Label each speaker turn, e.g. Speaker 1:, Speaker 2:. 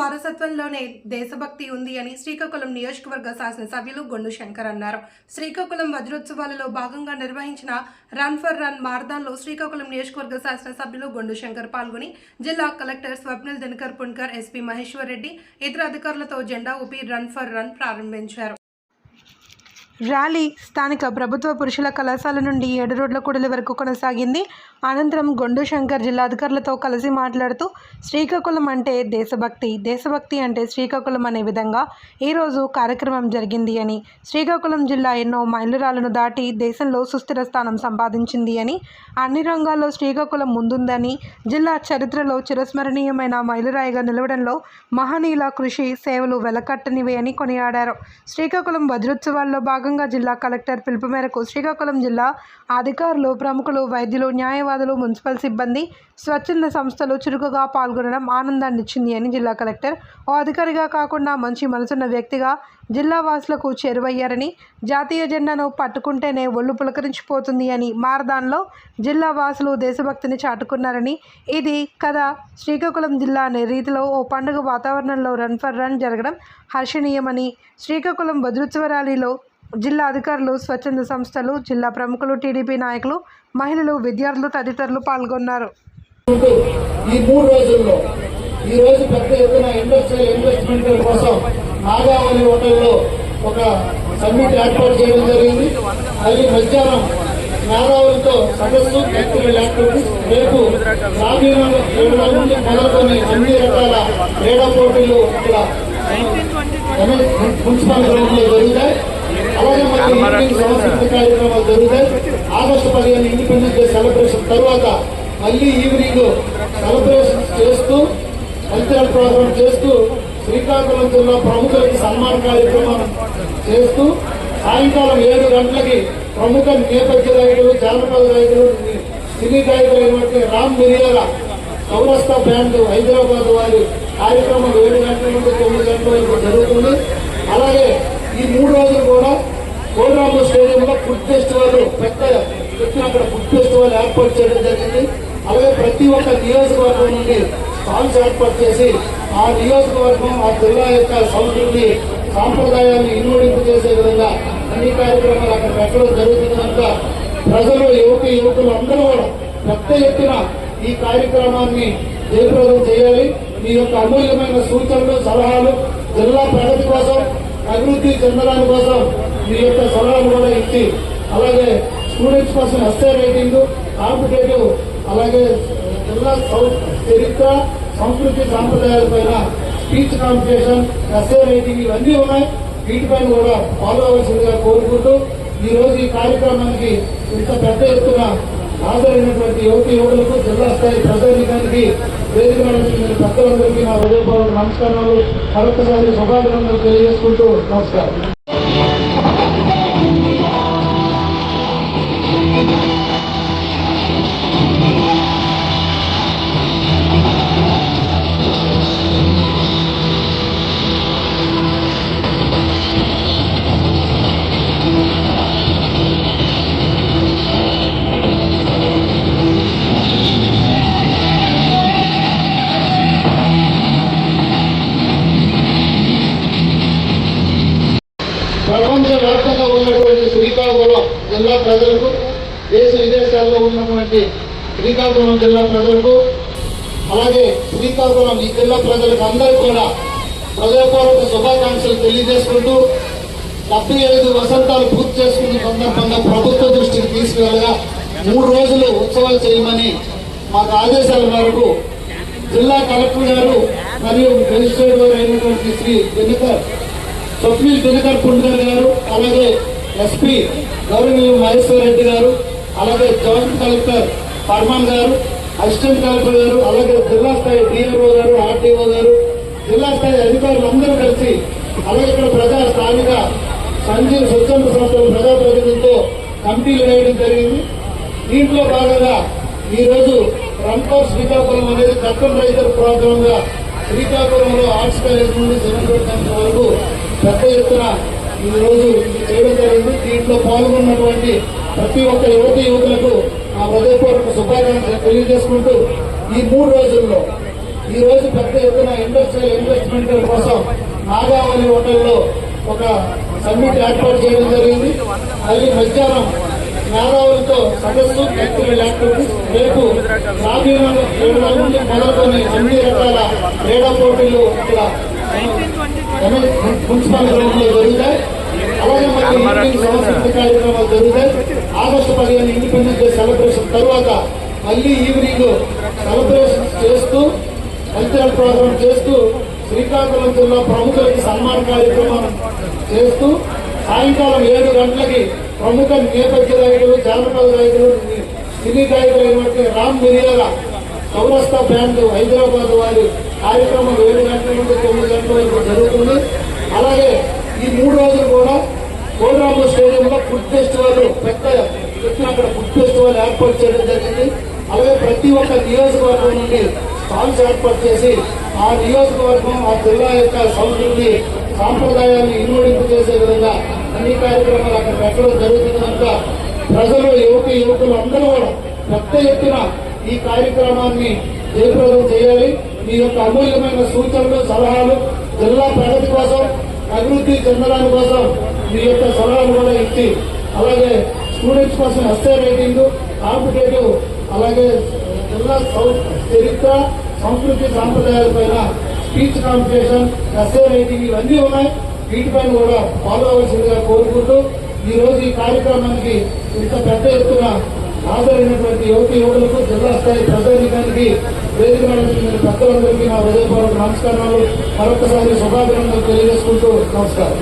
Speaker 1: వారసత్వంలోనే దేశభక్తి ఉంది అని శ్రీకాకుళం నియోజకవర్గ శాసనసభ్యులు గొండు శంకర్ అన్నారు. శ్రీకాకుళం వజ్రోత్సవాలలో భాగంగా నిర్వహించిన రన్ ఫర్ రన్ మారథాన్లో శ్రీకాకుళం నియోజకవర్గ శాసనసభ్యులు గొండు శంకర్ పాల్గొని జిల్లా collector Swapnil Dinakar Punkar S P Maheswar Reddy ఇతర అధికారులతో జెండా ఊపి రన్ ఫర్ రన్ ప్రారంభించారు. ర్యాలీ స్థానిక ప్రభుత్వ పురుషుల కళాశాల నుండి ఏడు రోడ్ల కూడలి వరకు కొనసాగింది. అనంతరం గొండు శంకర్ జిల్లా అధికారులతో కలిసి మాట్లాడుతూ శ్రీకాకుళం అంటే దేశభక్తి దేశభక్తి అంటే శ్రీకాకుళం అనే విధంగా ఈరోజు కార్యక్రమం జరిగింది అని శ్రీకాకుళం జిల్లా ఎన్నో మైలురాలను దాటి దేశంలో సుస్థిర స్థానం సంపాదించింది అని అన్ని రంగాల్లో శ్రీకాకుళం ముందుందని జిల్లా చరిత్రలో చిరస్మరణీయమైన మైలురాయిగా నిలవడంలో మహనీయుల కృషి సేవలు వెలకట్టనివే అని కొనియాడారు. శ్రీకాకుళం వజ్రోత్సవాల్లో భాగంగా జిల్లా కలెక్టర్ పిలుపు మేరకు శ్రీకాకుళం జిల్లా అధికారులు ప్రముఖులు వైద్యులు న్యాయవాదులు మున్సిపల్ సిబ్బంది స్వచ్ఛంద సంస్థలు చురుకుగా పాల్గొనడం ఆనందాన్ని ఇచ్చింది అని జిల్లా కలెక్టర్. ఓ అధికారిగా కాకుండా మంచి మనసున్న వ్యక్తిగా జిల్లా వాసులకు చేరువయ్యారని జాతీయ జెండాను పట్టుకుంటేనే ఒళ్ళు పులకరించిపోతుంది అని మారదాన్లో జిల్లా వాసులు దేశభక్తిని చాటుకున్నారని ఇది కథ. శ్రీకాకుళం జిల్లా అనే రీతిలో ఓ పండుగ వాతావరణంలో రన్ ఫర్ రన్ జరగడం హర్షణీయమని శ్రీకాకుళం భద్రోత్సవ ర్యాలీలో జిల్లా అధికారులు స్వచ్ఛంద సంస్థలు జిల్లా ప్రముఖులు టీడీపీ నాయకులు మహిళలు విద్యార్థులు తదితరులు పాల్గొన్నారు.
Speaker 2: ఈ మూడు రోజుల్లో ఈ రోజు పెద్ద ఎత్తున ఇండస్ట్రియల్ ఇన్వెస్ట్మెంట్ కోసం నాగావళి హోటల్లో ఒక సమ్మిట్ ఏర్పాటు చేయడం జరిగింది. మళ్ళీ మధ్యాహ్నం నాగావళితో సదస్సు యాక్టివిటీస్ రేపు నుండి మొదలుకొని అన్ని రకాల క్రీడా పోటీలు ఇక్కడ మున్సిపల్ జరుగుతాయి అలాగే మనకి సాంస్కృతిక కార్యక్రమాలు జరుగుతాయి ఆగస్టు పదిహేను ఇండిపెండెన్స్ డే సెలబ్రేషన్ తర్వాత మళ్ళీ ఈవినింగ్ సెలబ్రేషన్ చేస్తూ కల్చరల్ ప్రోగ్రామ్ చేస్తూ శ్రీకాకుళం జిల్లా ప్రముఖులకి సన్మాన కార్యక్రమం చేస్తూ సాయంకాలం ఏడు గంటలకి ప్రముఖ నేపథ్య గాయకులు జానపద గాయకులు సినీ గాయకులు అయినటువంటి రామ్ మిరియాల సౌరాష్ట్ర బ్యాండ్ హైదరాబాద్ వారి కార్యక్రమం ఏడు గంటల నుండి తొమ్మిది గంటల వరకు జరుగుతుంది అలాగే ఈ మూడు రోజులు కూడా కోల్రాంబు స్టేడియంలో ఫుడ్ ఫెస్టివల్ పెద్ద చెప్పిన అక్కడ ఫుడ్ ఫెస్టివల్ ఏర్పాటు చేయడం జరిగింది. అలాగే ప్రతి ఒక్క నియోజకవర్గం నుండి స్టాల్స్ ఏర్పాటు చేసి ఆ నియోజకవర్గం ఆ జిల్లా యొక్క సంస్కృతి సాంప్రదాయాన్ని ఇన్వడింపు చేసే విధంగా అన్ని కార్యక్రమాలు అక్కడ పెట్టడం జరుగుతుంది కనుక ప్రజలు యువతి యువకులు అందరూ కూడా పెద్ద ఎత్తున ఈ కార్యక్రమాన్ని జయప్రదం చేయాలి. మీ యొక్క అమూల్యమైన సూచనలు సలహాలు జిల్లా ప్రగతి కోసం అభివృద్ధి చెందడాని కోసం మీ యొక్క సలహాలు కూడా ఇచ్చి అలాగే స్టూడెంట్స్ కోసం ఎస్ఏ రేటింగ్ కాంపిటేటివ్ అలాగే జిల్లా సౌ- చరిత్ర సంస్కృతి సాంప్రదాయాల పైన స్పీచ్ కాంపిటీషన్ ఎస్ఏ రేటింగ్ ఇవన్నీ ఉన్నాయి. వీటిపైన కూడా ఫాలో అవ్వాల్సిందిగా కోరుకుంటూ ఈ రోజు ఈ కార్యక్రమానికి ఇంత పెద్ద ఎత్తున హాజరైనటువంటి యువతి యువకులకు జిల్లా స్థాయి ప్రజానికానికి వేదిక నడిపిన పెద్దలందరికీ నా హృదయపూర్వక నమస్కారాలు. మరొకసారి శుభాభినందనలు తెలియజేసుకుంటూ నమస్కారం. జిల్లా ప్రజలకు దేశ విదేశాల్లో ఉన్నటువంటి శ్రీకాకుళం జిల్లా ప్రజలకు అలాగే శ్రీకాకుళం ఈ జిల్లా ప్రజలకు అందరూ కూడా ప్రజాపూర్వక శుభాకాంక్షలు తెలియజేసుకుంటూ డెబ్బై ఐదు వసంతాలు పూర్తి చేసుకున్న సందర్భంగా ప్రభుత్వ దృష్టికి తీసుకువెళ్ళగా మూడు రోజులు ఉత్సవాలు చేయమని మాకు ఆదేశాల మేరకు జిల్లా కలెక్టర్ గారు మరియు మెజిస్ట్రేట్ గారు అయినటువంటి శ్రీ దినకర్ స్వప్నిల్ దినకర్ పుండ్కర్ గారు అలాగే ఎస్పీ గౌరవనీయులు మహేశ్వర్ రెడ్డి గారు అలాగే జాయింట్ కలెక్టర్ పర్మాన్ గారు అసిస్టెంట్ కలెక్టర్ గారు అలాగే జిల్లా స్థాయి డిఆర్ఓ గారు ఆర్టీఓ గారు జిల్లా స్థాయి అధికారులు అందరూ కలిసి అలాగే ఇక్కడ ప్రజా స్థానిక సంజీవ్ స్వచ్ఛంద సంస్థల ప్రజాప్రతినిధులతో కమిటీలు వేయడం జరిగింది. దీంట్లో భాగంగా ఈరోజు రోజు రంపర్ శ్రీకాకుళం అనేది కట్టం రైతుల ప్రాంతంగా శ్రీకాకుళంలో ఆర్ట్స్ కాలేజ్ నుండి సెవెంటీ వరకు పెద్ద ఎత్తున ఈ రోజు చేయడం జరిగింది. దీంట్లో పాల్గొన్నటువంటి ప్రతి ఒక్క యువత యువతులకు ఆ హృదయపూర్వక శుభాకాంక్షలు తెలియజేసుకుంటూ ఈ మూడు రోజుల్లో ఈ రోజు పెద్ద ఎత్తున ఇండస్ట్రియల్ ఇన్వెస్ట్మెంట్ కోసం నాగావళి హోటల్లో ఒక సమ్మిట్ ఏర్పాటు చేయడం జరిగింది. మళ్ళీ మధ్యాహ్నం నాగావళితో సదస్సు కల్చరల్ యాక్టివిటీస్ రేపు గ్రామీణ క్రీడల నుండి మొదలుకొని అన్ని రకాల క్రీడా పోటీలు ఇక్కడ మున్సిపల్ గ్రౌండ్లో జరుగుతాయి అలాగే మనకి ఈవినింగ్ సాంస్కృతిక కార్యక్రమాలు జరుగుతాయి. ఆగస్టు పదిహేను ఇండిపెండెన్స్ డే సెలబ్రేషన్ తర్వాత మళ్ళీ ఈవినింగ్ సెలబ్రేషన్ చేస్తూ కల్చరల్ ప్రోగ్రామ్ చేస్తూ శ్రీకాకుళం జిల్లా ప్రముఖులకి సన్మాన కార్యక్రమం చేస్తూ సాయంకాలం ఏడు గంటలకి ప్రముఖ నేపథ్య గాయకులు జానపద గాయకులు సినీ గాయకులైనటువంటి రామ్ మిరియాల చౌరస్తా బ్యాండ్ హైదరాబాద్ వారి కార్యక్రమం ఏడు గంటల నుండి తొమ్మిది గంటల వరకు జరుగుతుంది అలాగే ఈ మూడు రోజులు కూడా కోనరామ స్టేడియంలో ఫుడ్ ఫెస్టివల్ పెద్ద ఎత్తున అక్కడ ఫుడ్ ఫెస్టివల్ ఏర్పాటు చేయడం జరిగింది. అలాగే ప్రతి ఒక్క నియోజకవర్గం నుండి స్టాల్స్ ఏర్పాటు చేసి ఆ నియోజకవర్గం ఆ జిల్లా యొక్క సంస్కృతి సాంప్రదాయాన్ని ఇన్వడింపు చేసే విధంగా అన్ని కార్యక్రమాలు అక్కడ పెట్టడం జరుగుతుంది. కనుక ప్రజలు యువక యువకులు అందరూ కూడా పెద్ద ఎత్తున ఈ కార్యక్రమాన్ని జయప్రదం చేయాలి. మీ యొక్క అమూల్యమైన సూచనలు సలహాలు జిల్లా ప్రగతి కోసం అభివృద్ధి చెందడానికి కోసం మీ యొక్క సలహాలు కూడా ఇచ్చి అలాగే స్టూడెంట్స్ కోసం ఎస్ఏ రేటింగ్ కాంపిటేటివ్ అలాగే జిల్లా చరిత్ర సంస్కృతి సాంప్రదాయాలపైన స్పీచ్ కాంపిటీషన్ ఎస్ఏ రైటింగ్ ఇవన్నీ ఉన్నాయి. వీటిపైన కూడా ఫాలో అవ్వాల్సిందిగా కోరుకుంటూ ఈ రోజు ఈ కార్యక్రమానికి ఇంత పెద్ద ఎత్తున హాజరైనటువంటి యువతి యువకులకు జిల్లా స్థాయి ప్రజానికానికి వేదిక నడుస్తున్న పెద్దలందరికీ నా హృదయపూర్వక నమస్కారాలు. మరొకసారి శుభాభినందనలు తెలియజేసుకుంటూ నమస్కారం.